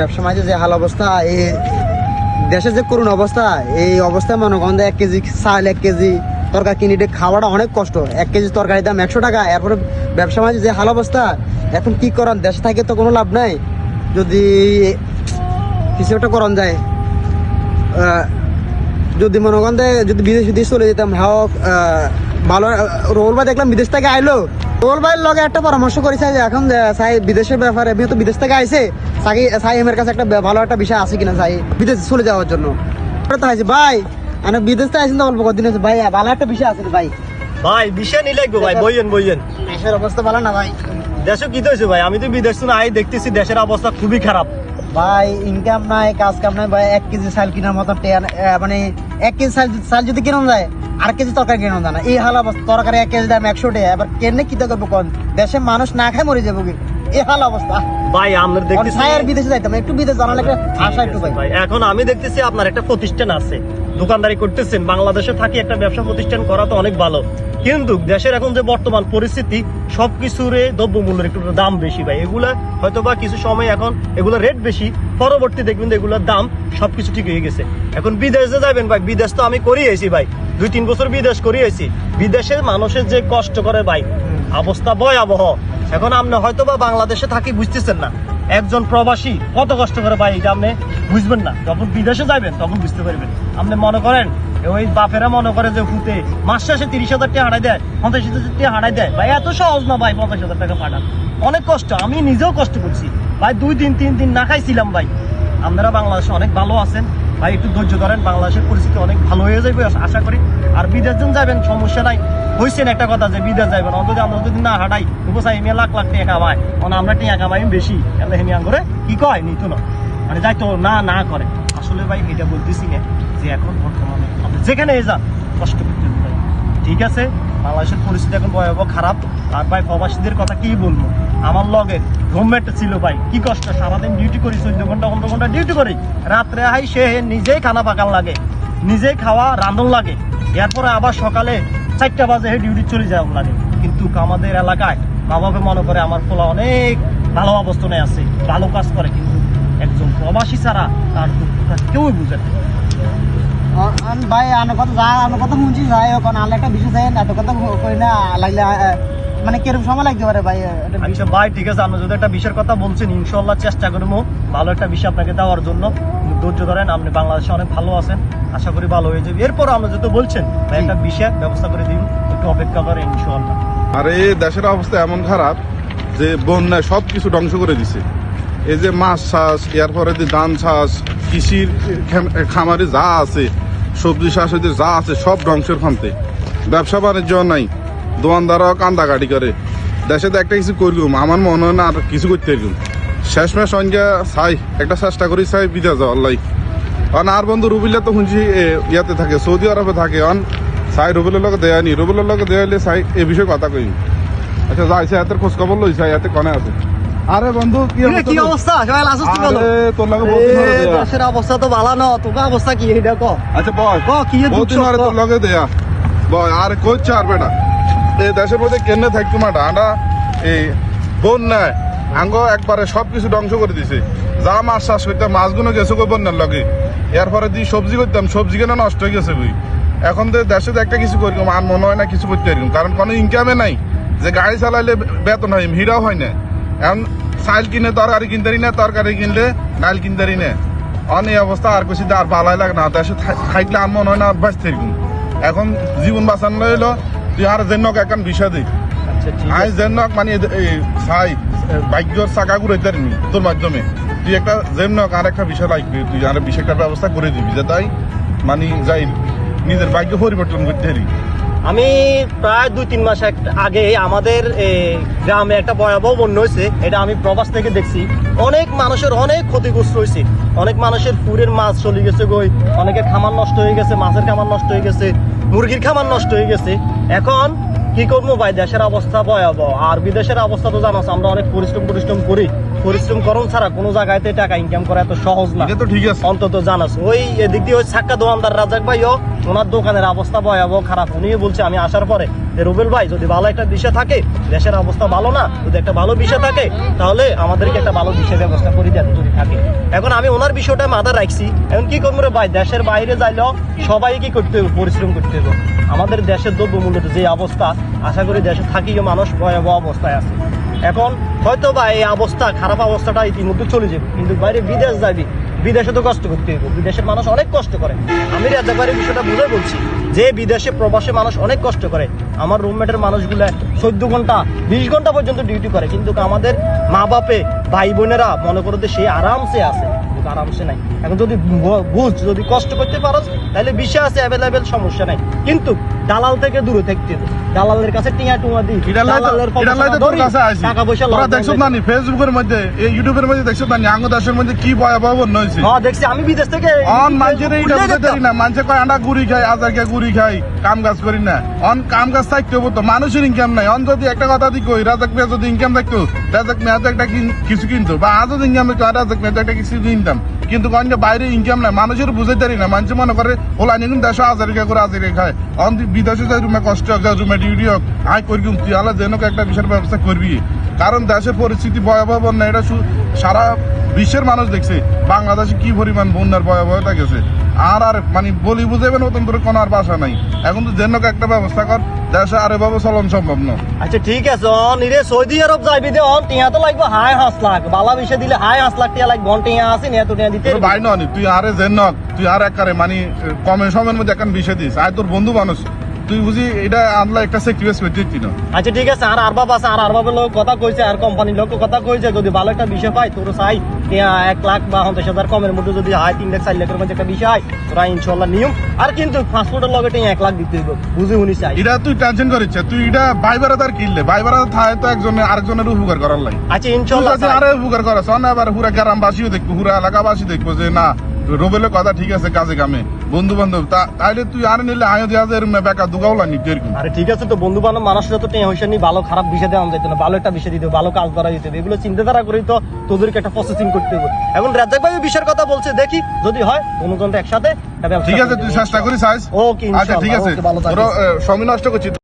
ব্যবসা মাঝে যে হাল অবস্থা, এই দেশের যে করুণ অবস্থা, এই অবস্থায় মনে করেন এক কেজি চাল, এক কেজি তরকারি কিনে খাওয়াটা অনেক কষ্ট। এক কেজি তরকারির দাম একশো টাকা, এরপরে ব্যবসা মাঝে যে হাল অবস্থা, এখন কি করান, দেশে থাকে তো কোনো লাভ নাই। যদি কিছু করন যায় যদি মনে করেন যদি বিদেশ বিদেশ চলে যেতাম হোক ভালো, রোল ভাই দেখলাম বিদেশ থেকে আইলো। রোল ভাইয়ের লগে একটা পরামর্শ করেছে এখন বিদেশের ব্যাপারে তো বিদেশ থেকে আইছে। সাই কাছে একটা ভালো একটা বিষয় আছে কিনা সাই? বিদেশ চলে যাওয়ার জন্য। তো আছে ভাই আমি বিদেশ থেকে আইসি তো অল্প কদিন হয়েছে ভাই ভালো একটা বিষয় আছে ভাই। ভাই বিষয় নিলে ভাই বইয়েন বইয়েন। দেশের অবস্থা ভালো না ভাই? দেশে কি হয়েছে ভাই? আমি তো বিদেশ শুনে আই দেখতেছি দেশের অবস্থা খুবই খারাপ। ভাই ইনকাম নাই কাজ কাম নাই ভাই এক কেজি চাল কেনার মতন মানে এক কেজি চাল চাল যদি কেনা যায় আর কেজি তরকারি কেনা যায় না। এই হাল অবস্থা তরকারি এক কেজি দাম একশো টাকা এবার কেনে কি তো করব কোন? দেশের মানুষ না খায় মরে যাব কি? এই হাল অবস্থা। ভাই আমরা দেখতেছি ছায় আর বিদেশে যাইতাম একটু বিদেশ আশা একটু ভাই এখন আমি দেখতেছি আপনার একটা প্রতিষ্ঠান আছে দোকানদারি করতেছেন বাংলাদেশে থাকি একটা ব্যবসা প্রতিষ্ঠান করা তো অনেক ভালো। কিন্তু দেশের এখন যে বর্তমান পরিস্থিতি সবকিছুর দ্রব্য মূল্যের একটু দাম বেশি ভাই। এগুলা হয়তো বা কিছু সময় এখন এগুলো রেট বেশি পরবর্তী দেখবেন এগুলোর দাম সবকিছু ঠিক হয়ে গেছে। এখন বিদেশে যাবেন ভাই বিদেশ তো আমি করিয়েছি ভাই। দুই তিন বছর বিদেশ করিয়েছি বিদেশের মানুষের যে কষ্ট করে ভাই অবস্থা ভয়াবহ। এখন আপনি হয়তো বা বাংলাদেশে থাকি বুঝতেছেন না। একজন প্রবাসী কত কষ্ট করে ভাই এটা আপনি বুঝবেন না, যখন বিদেশে যাবেন তখন বুঝতে পারবেন। আপনি মনে করেন ওই বাপেরা মনে করে যে ফুতে মাস শেষে তিরিশ হাজার টাকা হারাই দেয়, পঞ্চাশ হাজার টাকা হারাই দেয়। ভাই, এত সহজ না ভাই পঞ্চাশ হাজার টাকা পাঠান। অনেক কষ্ট, আমি নিজেও কষ্ট করছি। ভাই, দুই দিন, তিন দিন না খাইছিলাম ভাই। আপনারা বাংলাদেশে অনেক ভালো আছেন। ভাই, একটু ধৈর্য ধরেন, বাংলাদেশের পরিস্থিতি অনেক ভালো হয়ে যাবে আশা করি। আর বিদেশ জন যাবেন সমস্যা নাই। হয়েছেন একটা কথা যে বিদেশ যাবেন অন্তত আমরা যদি না হাঁটাই, উপসাই মেয়ে লাখ লাখ টাকা কামাই। মানে আমরা টাকা কামাই বেশি। এমনি হেমিয়ান করে কি কয়, নিত না। মানে যাই তো না না করে। আসলে ভাই, এটা বলতেছি না যে এখন বর্তমানে আপনি যেখানে যান, কষ্ট করতে ঠিক আছে? বাংলাদেশের পরিস্থিতি এখন ভয়াবহ খারাপ। আর ভাই, প্রবাসীদের কথা কি বলব? আমার লগে রুমমেট ছিল ভাই। কি কষ্ট, সারাদিন ডিউটি করি, চোদ্দ ঘণ্টা, পনেরো ঘণ্টা ডিউটি করি। রাত্রে হাই সে নিজেই খানা পাকান লাগে, নিজেই খাওয়া রান্ধন লাগে। এরপরে আবার সকালে চারটা বাজে হে ডিউটি চলে যাওয়ার লাগে। কিন্তু আমাদের এলাকায় মা বাবা মনে করে আমার পোলা অনেক ভালো অবস্থানে আছে, ভালো কাজ করে, কিন্তু একজন প্রবাসী ছাড়া তার দুঃখটা কেউই বুঝে না। আন- ভাই আনার কথা যা আনার কথা মুঞ্চি যায় কারণ আনলে একটা বিষয় যায় এত কথা কই না লাগলে মানে কীরকম সময় লাগতে পারে ভাই আচ্ছা ভাই ঠিক আছে আপনি যদি একটা বিষয়ের কথা বলছেন ইনশাল্লাহ চেষ্টা করব ভালো একটা বিষয় আপনাকে দেওয়ার জন্য। ধৈর্য ধরেন আপনি বাংলাদেশে অনেক ভালো আছেন আশা করি ভালো হয়ে যাবে। এরপর আপনি যেহেতু বলছেন ভাই একটা বিষয় ব্যবস্থা করে দিন একটু অপেক্ষা করেন ইনশাল্লাহ আর এই দেশের অবস্থা এমন খারাপ যে বন্যায় সব কিছু ধ্বংস করে দিছে। এই যে মাছ চাষ এরপরে যে ধান চাষ কৃষির খামারে যা আছে সবজি চাষ যা আছে সব ধ্বংসের খান্তে ব্যবসা বাণিজ্য নাই। দোকানদারও কান্দাকাটি করে। দেশে তো একটা কিছু করলুম আমার মনে হয় না আর কিছু করতে পারলুম শেষমেশ সঙ্গে চাই একটা চেষ্টা করি চাই বিদেশ যাওয়ার লাই কারণ আর বন্ধু রুবিল্লা তো শুনছি এ, ইয়াতে থাকে সৌদি আরবে থাকে। অন চাই রুবেলের লগে দেয়া নি রুবেলের লগে দেয়া হলে চাই এ বিষয়ে কথা কই আচ্ছা যাইছে হাতের খোঁজ খবর লইছে হাতে কনে আছে? আরে বন্ধু কি কি অবস্থা? সবাই লাসুস কি বলো? তোর লগে বহুত দিন। দেশের অবস্থা তো ভালো না তোকে অবস্থা কি? এটা কো। আচ্ছা বয় ক, কি বহুত দিন। তোর লগে দেয়া। বয় আর কইছে আর বেটা? এই দেশের মধ্যে কেনে থাকতো মাটা আন্ডা এই বোন নাই। আঙ্গ একবারে সব কিছু ধ্বংস করে দিছে। যা মাছ চাষ করতাম মাছগুলো গেছে কই বন্যার লগে। এরপরে দি সবজি করতাম, সবজি কেন নষ্ট হয়ে গেছে বুই এখন তো দেশে একটা কিছু করি, আর মনে হয় না কিছু করতে পারি। কারণ কোনো ইনকামে নাই। যে গাড়ি চালাইলে বেতন হয় ভিড়াও হয় না। এখন চাইল কিনে তরকারি কিনতে পারি না, তরকারি কিনলে ডাল কিনতে না। অন এই অবস্থা, আর কিছু আর ভালাই লাগে না। দেশে থাক- থাকলে আর মনে হয় না আর বাঁচতে এখন জীবন বাঁচানো হইল আর যেন এখন বিষয় দিই আচ্ছা আছে। যেন মানে সাই বাইকর চাকা ঘুরে দেননি তোর মাধ্যমে। তুই একটা যেন আর একটা বিষয় লাগবে তুই আর বিষয়টার ব্যবস্থা করে দিবি যে তাই মানে যাই নিজের ভাগ্য পরিবর্তন করতে পারি আমি প্রায় দুই তিন মাস এক- আগে আমাদের গ্রামে একটা ভয়াবহ বন্যা হয়েছে এটা আমি প্রবাস থেকে দেখছি। অনেক মানুষের অনেক ক্ষতিগ্রস্ত হয়েছে অনেক মানুষের পুরের মাছ চলে গেছে গই অনেকের খামার নষ্ট হয়ে গেছে মাছের খামার নষ্ট হয়ে গেছে। মুরগির খামার নষ্ট হয়ে গেছে। এখন কি করব ভাই? দেশের অবস্থা ভয়াবহ। আর বিদেশের অবস্থা তো জানাস, আমরা অনেক পরিশ্রম পরিশ্রম করি। পরিশ্রম করণ ছাড়া কোনো জায়গাতে টাকা ইনকাম করা এত সহজ না। এটা তো ঠিক আছে। অন্তত জানাস। ওই এদিক দিয়ে ওই সাক্কা দোকানদার রাজাক ভাইও ওনার দোকানের অবস্থা ভয়াবহ খারাপ। উনিও বলছে আমি আসার পরে রুবেল ভাই যদি ভালো একটা বিষয় থাকে দেশের অবস্থা ভালো না যদি একটা ভালো বিষয় থাকে তাহলে আমাদেরকে একটা ভালো বিষয় ব্যবস্থা করে দেন যদি থাকে। এখন আমি ওনার বিষয়টা মাথা রাখছি। এখন কি করব রে ভাই? দেশের বাইরে যাইলেও সবাই কি করতে হবে পরিশ্রম করতে হবে আমাদের দেশের দ্রব্যমূল্যের যে অবস্থা আশা করি দেশে থাকিও মানুষ ভয়াবহ অবস্থায় আছে। এখন হয়তো বা এই অবস্থা, খারাপ অবস্থাটা ইতিমধ্যে চলে যাবে। কিন্তু বাইরে বিদেশ যাবি, বিদেশে তো কষ্ট করতে হবে বিদেশের মানুষ অনেক কষ্ট করে। আমি রাজাবাড়ি বিষয়টা বুঝে বলছি যে বিদেশে প্রবাসে মানুষ অনেক কষ্ট করে। আমার রুমমেটের মানুষগুলো চোদ্দ ঘণ্টা, বিশ ঘণ্টা পর্যন্ত ডিউটি করে। কিন্তু আমাদের মা বাপে ভাই বোনেরা মনে করো যে সে আরামসে আছে। কিন্তু আরামসে নাই। এখন যদি বুঝ যদি কষ্ট করতে পারো তাহলে বিষয় আছে অ্যাভেলেবেল সমস্যা নাই। কিন্তু দালাল থেকে দূরে থাকতে দালালের কাছে টিয়া টুয়া দিই এটা এটা টাকা পয়সা তোরা দেখছ না। নি ফেসবুকের মধ্যে এই ইউটিউবের মধ্যে দেখছ না নি আঙ্গ দেশের মধ্যে কি ভয়াবহ বন্যা হয়েছে? হ্যাঁ দেখছি আমি বিদেশ থেকে অন মানুষের এইটা উঠে বুঝতে না। মানুষে কয় আন্ডা গুড়ি খাই আজার কে গুড়ি খাই কাম কাজ করি না। অন কাম কাজ থাকতে হব তো মানুষের ইনকাম নাই। অন যদি একটা কথা দি কই রাজাক মেয়ে যদি ইনকাম থাকতো রাজাক মেয়ে তো একটা কিছু কিনতো বা আজও ইনকাম থাকতো রাজাক মেয়ে তো একটা কিছু কিনতাম কিন্তু কন বাইরে ইনকাম নাই, মানুষের বুঝে পারি না। মানুষ মনে করে, ওলা নিগুন দেশে হাজার টাকা করে হাজার খায়। অন বিদেশে যাই রুমে কষ্ট হোক রুমে ডিউটি হোক, আয় করি তুই আলা যেন একটা বিশাল ব্যবস্থা করবি। কারণ দেশের পরিস্থিতি ভয়াবহ বন্যা, এটা সারা বিশ্বের মানুষ দেখছে। বাংলাদেশে কি পরিমাণ বন্যার ভয়াবহতা গেছে? আর আর মানে বলি বুঝাইবেন নতুন করে কোনো আর বাসা নাই। এখন তো যেন একটা ব্যবস্থা কর দেশে আর এভাবে চলন সম্ভব না। আচ্ছা ঠিক আছে অন ইরে সৌদি আরব যাইবি দে অন টিয়া তো লাগবে হাই হাস লাখ। বালা বিষয় দিলে হাই হাস লাখ টিয়া লাগবে অন টিয়া আছে নিয়া তো টিয়া দিতে। তোর ভাই ননি তুই আরে যেন তুই আর একারে মানে কমে সময়ের মধ্যে এখন বিষয় দিস। আর তোর বন্ধু মানুষ। তুই বুঝি এটা আনলা একটা সেক্রিফাইস করতে দিতি না আচ্ছা ঠিক আছে আর আরবাব আছে আর আরবাবের লোক কথা কইছে আর কোম্পানির লোক কথা কইছে যদি ভালো একটা বিষয় পাই তোর চাই। এক লাখ বা পঞ্চাশ হাজার কমের মধ্যে যদি হয় তিন লাখ চার লাখের মধ্যে একটা বিষয় তোরা ইনশাল্লাহ নিয়ম। আর কিন্তু পাসপোর্টের লগে টিয়া এক লাখ দিতে হইব বুঝে উনি চাই। এটা তুই টেনশন করিস তুই এটা ভাই বেড়া তার কিনলে ভাই বেড়া থাকে তো একজনের আরেকজনের উপকার করার লাগে। আচ্ছা ইনশাল্লাহ আরে উপকার করছ না এবার পুরা গ্রামবাসীও দেখব পুরা এলাকাবাসী দেখব যে না রোবেলের কথা ঠিক আছে কাজে কামে। বন্ধু বান্ধব তাইলে তুই আর নিলে আয়ো দেওয়া যায় এরকম বেকার দুগাওলা নি এরকম? আরে ঠিক আছে তো বন্ধু বান্ধব মানুষরা তো টেয়া হইসা নি ভালো খারাপ বিষয় দেওয়া যায় না ভালো একটা বিষয় দিতে ভালো কাজ করা যেতে এগুলো চিন্তাধারা করেই তো তোদেরকে একটা প্রসেসিং করতে হবে। এখন রাজ্জাক ভাই বিষয়ের কথা বলছে দেখি যদি হয় দুজন একসাথে ঠিক আছে তুই চেষ্টা করিস আজ ওকে আচ্ছা ঠিক আছে। সময় নষ্ট করছিস